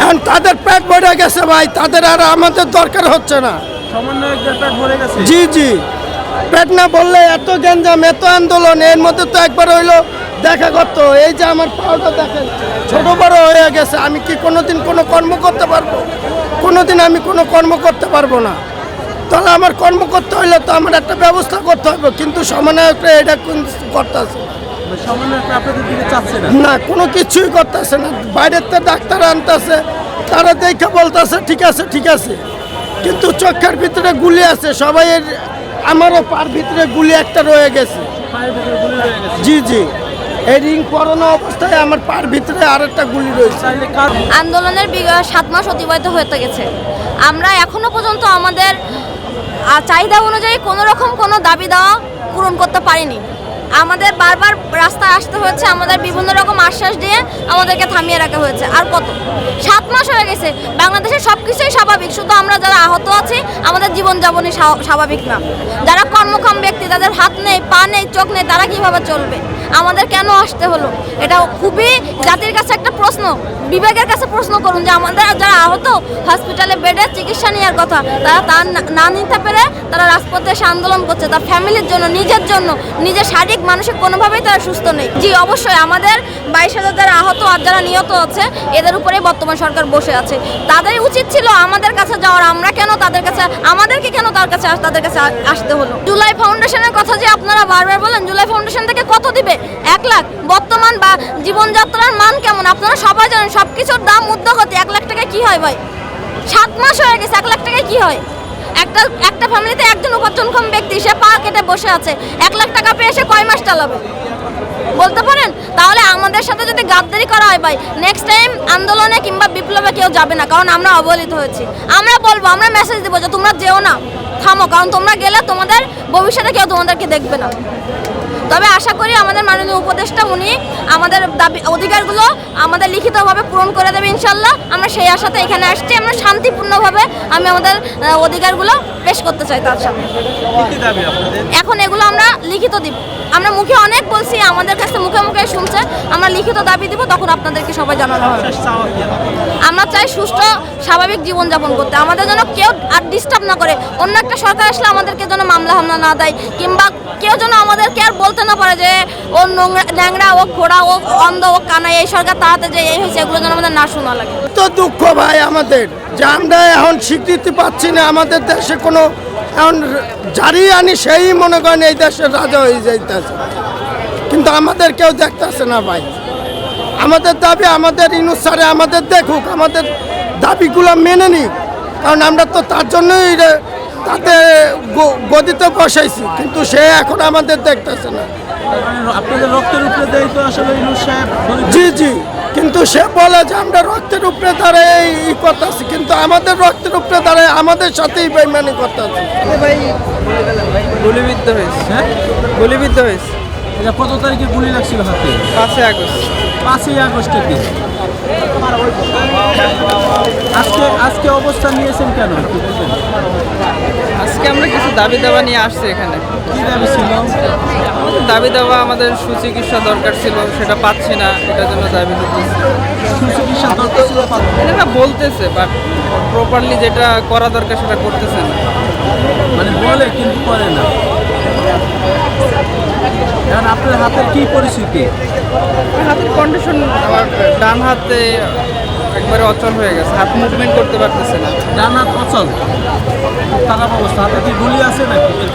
এখন তাদের পেট ভরে গেছে ভাই তাদের আর আমাদের দরকার হচ্ছে না। জি জি। পেট না বললে এত গ্যাঞ্জাম এত আন্দোলন এর মধ্যে তো একবার হইল দেখা করতো। এই যে আমার পাওটা দেখেন ছোট বড় হয়ে গেছে আমি কি কোনোদিন কোনো কর্ম করতে পারব? কোনোদিন আমি কোনো কর্ম করতে পারব না। তাহলে আমার কর্ম করতে হইলে তো আমার একটা ব্যবস্থা করতে হবে কিন্তু সমন্বয়করা এটা কিন্তু করতেছে? সমন্বয়করা আপনাদের দিকে চাচ্ছে না? না কোনো কিছুই করতেছে না। বাইরের তো ডাক্তার আনতেছে তারা দেখে বলতেছে ঠিক আছে ঠিক আছে। কিন্তু চোখের ভিতরে গুলি আছে সবাই আমারও পার ভিতরে গুলি একটা রয়ে গেছে। পায়ের ভিতরে গুলি রয়ে গেছে? জি জি। এই রিং পরানো অবস্থায় আমার পার ভিতরে আর একটা গুলি রয়েছে। আন্দোলনের বিগত সাত মাস অতিবাহিত হয়ে গেছে। আমরা এখনও পর্যন্ত আমাদের চাহিদা অনুযায়ী কোনো রকম কোনো দাবি দেওয়া পূরণ করতে পারিনি। আমাদের বারবার রাস্তায় আসতে হয়েছে, আমাদের বিভিন্ন রকম আশ্বাস দিয়ে আমাদেরকে থামিয়ে রাখা হয়েছে। আর কত? সাত মাস হয়ে গেছে, বাংলাদেশের সব কিছুই স্বাভাবিক, শুধু আমরা যারা আহত আছি, আমাদের জীবনযাপনই স্বা- স্বাভাবিক না। যারা কর্মক্ষম ব্যক্তি তাদের হাত নেই, পা নেই, চোখ নেই, তারা কীভাবে চলবে? আমাদের কেন আসতে হলো? এটা খুবই জাতির কাছে একটা প্রশ্ন, বিবেকের কাছে প্রশ্ন করুন যে আমাদের যারা আহত হসপিটালে বেডে চিকিৎসা নেওয়ার কথা, তারা তা না- না নিতে পেরে তারা রাজপথে এসে আন্দোলন করছে, তার ফ্যামিলির জন্য, নিজের জন্য, নিজের শারীরিক মানসিক কোনোভাবেই তারা সুস্থ নেই। জি, অবশ্যই আমাদের বাইশ হাজার যারা আহত আর যারা নিহত আছে, এদের উপরেই বর্তমান সরকার বসে আছে। তাদের উচিত ছিল আমাদের কাছে যাওয়ার, আমরা কেন তাদের কাছে, আমাদেরকে কেন তার কাছে তাদের কাছে আসতে হলো? জুলাই ফাউন্ডেশনের কথা যে আপনারা বারবার বলেন, জুলাই ফাউন্ডেশন থেকে কত দিবে? এক লাখ। বর্তমান বা জীবনযাত্রার মান কেমন? আপনারা সবাই জানেন সব কিছুর দাম উদ্যোগতে এক লাখ টাকা কি হয় ভাই? সাত মাস হয়ে গেছে, এক লাখ টাকায় কি হয়? একটা একটা ফ্যামিলিতে একজন উপার্জনক্ষম ব্যক্তি, সে পা কেটে বসে আছে। এক লাখ টাকা পেয়ে সে কয় মাস চালাবে? বলতে পারেন? তাহলে আমাদের সাথে যদি গাদ্দারি করা হয় ভাই নেক্সট টাইম আন্দোলনে কিংবা বিপ্লবে কেউ যাবে না, কারণ আমরা অবহেলিত হয়েছি। আমরা বলব, আমরা মেসেজ দেবো যে তোমরা যেও না, থামো, কারণ তোমরা গেলে তোমাদের ভবিষ্যতে কেউ তোমাদেরকে দেখবে না। তবে আশা করি আমাদের মাননীয় উপদেষ্টা উনি আমাদের দাবি অধিকারগুলো আমাদের লিখিতভাবে পূরণ করে দেবে ইনশাল্লাহ আমরা সেই আশাতে এখানে আসছি আমরা শান্তিপূর্ণভাবে আমি আমাদের অধিকারগুলো পেশ করতে চাই তার সামনে। এখন এগুলো আমরা লিখিত দিব। আমরা মুখে অনেক বলছি আমাদের কাছে মুখে মুখে শুনছে আমরা লিখিত দাবি দিব তখন আপনাদেরকে সবাই জানানো হবে? আমরা চাই সুস্থ স্বাভাবিক জীবনযাপন করতে। আমাদের যেন কেউ আর ডিস্টার্ব না করে। অন্য একটা সরকার আসলে আমাদেরকে যেন মামলা হামলা না দেয় কিংবা কেউ যেন আমাদেরকে আর বলতে না পারে যে, ও নোংরা, ন্যাংরা, ও খোড়া, ও অন্ধ, ও কানা, এই সরকার তাড়াতে যে এই হয়েছে, এগুলো যেন আমাদের না শোনা লাগে। তো দুঃখ ভাই আমাদের, যে আমরা এখন স্বীকৃতি পাচ্ছি না, আমাদের দেশে কোনো এখন জারি আনি সেই মনে করেন এই দেশের রাজা হয়ে যাইতেছে। কিন্তু আমাদের কেউ দেখতেছে না ভাই। আমাদের দাবি আমাদের ইনুসারে আমাদের দেখুক, আমাদের দাবিগুলো মেনে নিক। কারণ আমরা তো তার জন্যই তাতে গদিতে বসাইছি কিন্তু সে এখন আমাদের দেখতেছে না। আপনাদের রক্তের উপরে দেয় তো আসলে। জি জি কিন্তু সে বলে যে আমরা রক্তের উপরে দাঁড়ায় ই করতেছি কিন্তু আমাদের রক্তের উপরে দাঁড়ায় আমাদের সাথেই বেইমানি করতেছি। গুলিবিদ্ধ হয়েছে। হ্যাঁ? গুলিবিদ্ধ হয়েছে। এটা কত তারিখে গুলি লাগছিল হাতে? পাঁচই আগস্ট। পাঁচই আগস্টের দিন। আজকে আজকে অবস্থান নিয়েছেন কেন? আজকে আমরা কিছু দাবি দাবা নিয়ে আসছি এখানে। কি দাবি ছিল? আমাদের দাবি দাবা আমাদের সুচিকিৎসা দরকার ছিল সেটা পাচ্ছি না এটার জন্য দাবি করতেছি। সুচিকিৎসা দরকার ছিল এটা বলতেছে বাট প্রপারলি যেটা করা দরকার সেটা করতেছে না। মানে বলে কিন্তু করে না। এখন আপনার হাতের কি পরিস্থিতি? হাতের কন্ডিশন আমার ডান হাতে একবারে অচল হয়ে গেছে, হাত মুভমেন্ট করতে পারতেছে না। ডান হাত অচল। খারাপ অবস্থা হাতে কি গুলি আছে নাকি?